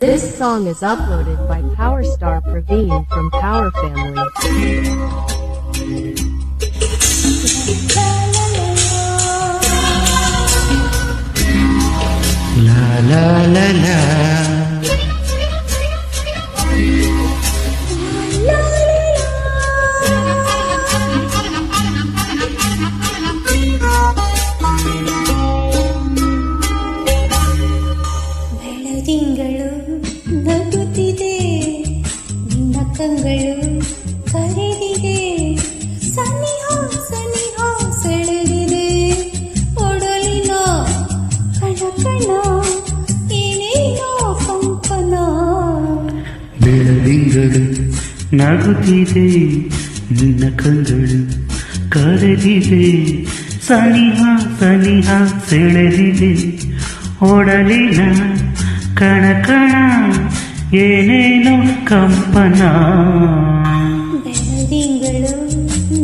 This song is uploaded by Powerstar Praveen from Power Family. La la la la. ಸನಿಹ ಸನಿಹ ಕಣಕಣ ಕಣ ಏನೇನೋ ಕಂಪನ. ನಗುತ್ತಿದೆ, ನಿನ್ನ ಕಂಗಳು ಕರೆದಿದೆ. ಸನಿಹ ಸನಿಹ ಸೆಳೆದಿದೆ. ಒಡಲಿನ ಕಣಕಣ ಕಣ ಏನೇನೋ ಕಂಪನ ಬೆಳದಿಂಗಳು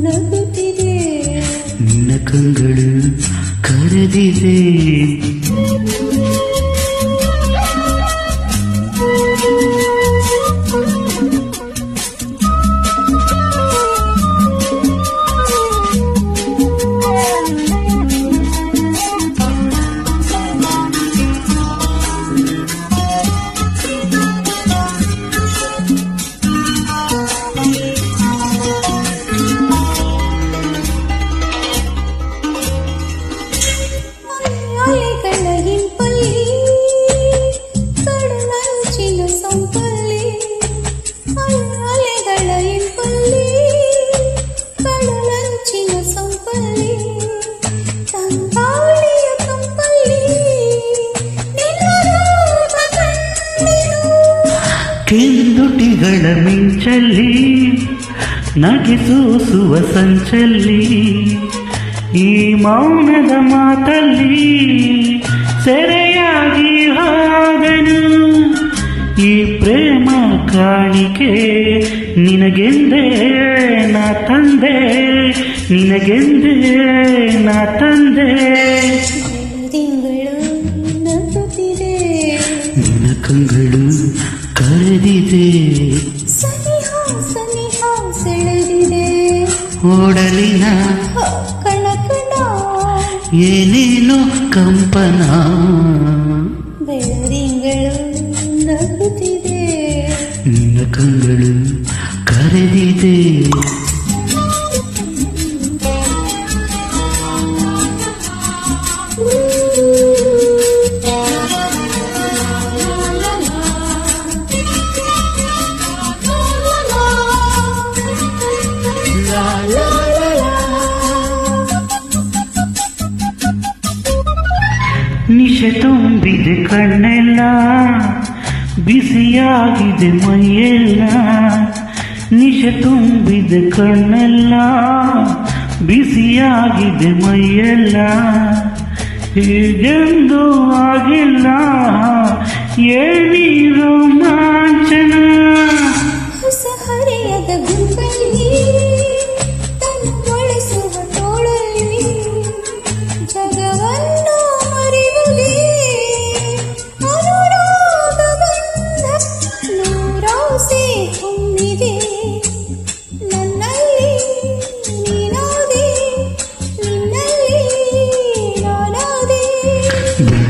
ನಗುತ್ತಿದೆ ನಿನ್ನ ಕಂಗಳು ಕರೆದಿದೆ ಕೆಂದುಟಿಗಳ ಮಿಂಚಲ್ಲಿ, ನಗಿಸೂಸುವ ಸಂಚಲ್ಲಿ, ಈ ಮೌನದ ಮಾತಲ್ಲಿ ಸೆರೆಯಾಗಿ ಹಾಗನು ಈ ಪ್ರೇಮ ಕಾಣಿಕೆ ನಿನಗೆಂದೇ, ನಾ ತಂದೆ, ನಿನಗೆಂದೇ, ನಾ ತಂದೆ. ಓಡಲಿನ ಕಣ ಕಣ ಏನೇನೋ ಕಂಪನ ಬೆಳದಿಂಗಳು ನಗುತ್ತಿದೆ ನಿನ್ನ ಕಂಗಳು ಕರೆದಿದೆ ನಿಶೆ ತುಂಬಿದೆ ಕಣ್ಣೆಲ್ಲ ಬಿಸಿಯಾಗಿದೆ ಮೈಯೆಲ್ಲ. ನಿಶೆ ತುಂಬಿದೆ ಕಣ್ಣೆಲ್ಲ ಬಿಸಿಯಾಗಿದೆ ಮೈಯೆಲ್ಲ. ಹೀಗೆಂದು ಆಗಿಲ್ಲ ಏನಿರೋ ರೋಮಾಂಚನ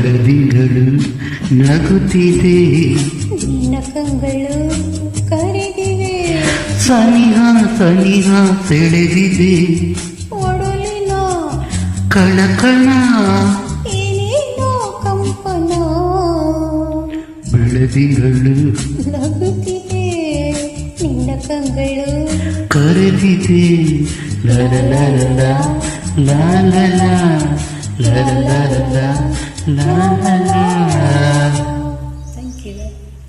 ಬೆಳದಿಂಗಳು ನಗುತ್ತಿದೆ ನಿನ್ನ ಕಂಗಳು ಕರೆದಿವೆ ಸನಿಹ ಸನಿಹ ಸೆಳೆದಿದೆ ಒಡಲಿನ ಕಣಕಣ ಕಣ ಏನೇನೋ ಕಂಪನ ಬೆಳದಿಂಗಳು ನಗುತ್ತಿದೆ ನಿನ್ನ ಕಂಗಳು ಕರೆದಿದೆ ಲ, ಲ ಲ ಲ, ಲರ ಲರ ಲ, la la la.